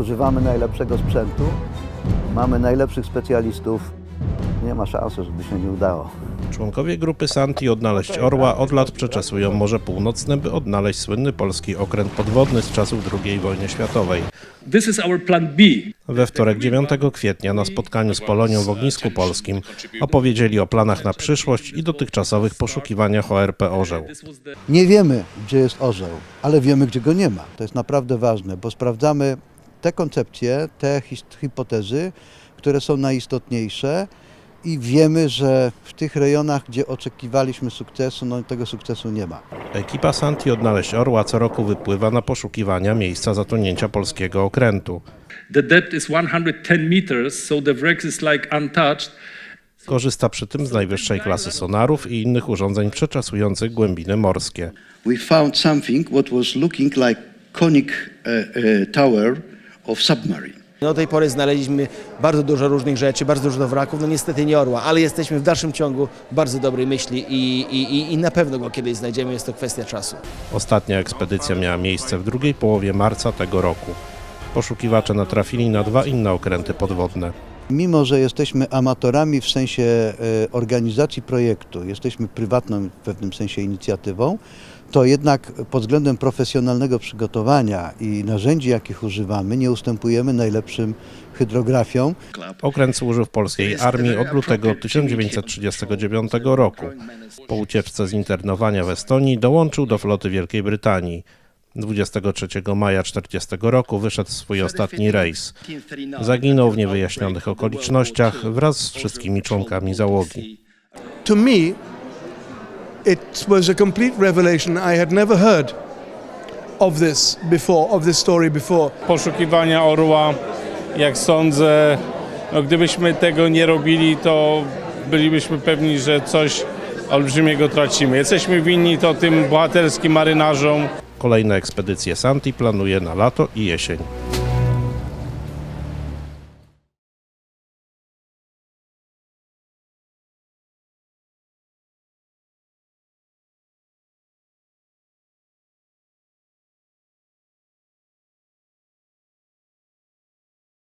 używamy najlepszego sprzętu, mamy najlepszych specjalistów. Nie ma szansy, żeby się nie udało. Członkowie grupy Santi Odnaleźć Orła od lat przeczesują Morze Północne, by odnaleźć słynny polski okręt podwodny z czasów II wojny światowej. This is our plan B. We wtorek 9 kwietnia na spotkaniu z Polonią w Ognisku Polskim opowiedzieli o planach na przyszłość i dotychczasowych poszukiwaniach ORP Orzeł. Nie wiemy, gdzie jest orzeł, ale wiemy, gdzie go nie ma. To jest naprawdę ważne, bo sprawdzamy te koncepcje, te hipotezy, które są najistotniejsze i wiemy, że w tych rejonach, gdzie oczekiwaliśmy sukcesu, no tego sukcesu nie ma. Ekipa Santi Odnaleźć Orła co roku wypływa na poszukiwania miejsca zatonięcia polskiego okrętu. The depth is 110 meters, so the wreck is like untouched. Korzysta przy tym z najwyższej klasy sonarów i innych urządzeń przeczesujących głębiny morskie. we found something what was looking like conic uh, uh, tower of submarine. Do tej pory znaleźliśmy bardzo dużo różnych rzeczy, bardzo dużo wraków, no niestety nie orła, ale jesteśmy w dalszym ciągu bardzo dobrej myśli i, i, i- i na pewno go kiedyś znajdziemy, jest to kwestia czasu. Ostatnia ekspedycja miała miejsce w drugiej połowie marca tego roku. Poszukiwacze natrafili na dwa inne okręty podwodne. Mimo, że jesteśmy amatorami w sensie e, organizacji projektu, jesteśmy prywatną w pewnym sensie inicjatywą, to jednak pod względem profesjonalnego przygotowania i narzędzi, jakich używamy, nie ustępujemy najlepszym hydrografiom. Okręt służył w polskiej armii od lutego 1939 roku. Po ucieczce z internowania w Estonii dołączył do floty Wielkiej Brytanii. 23 maja 1940 roku wyszedł w swój ostatni rejs. Zaginął w niewyjaśnionych okolicznościach wraz z wszystkimi członkami załogi. to me, it was a complete revelation. I had never heard of this before, of this story before. poszukiwania orła, jak sądzę, no gdybyśmy tego nie robili, to bylibyśmy pewni, że coś olbrzymiego tracimy. Jesteśmy winni to tym bohaterskim marynarzom, Kolejne ekspedycje Santi planuje na lato i jesień.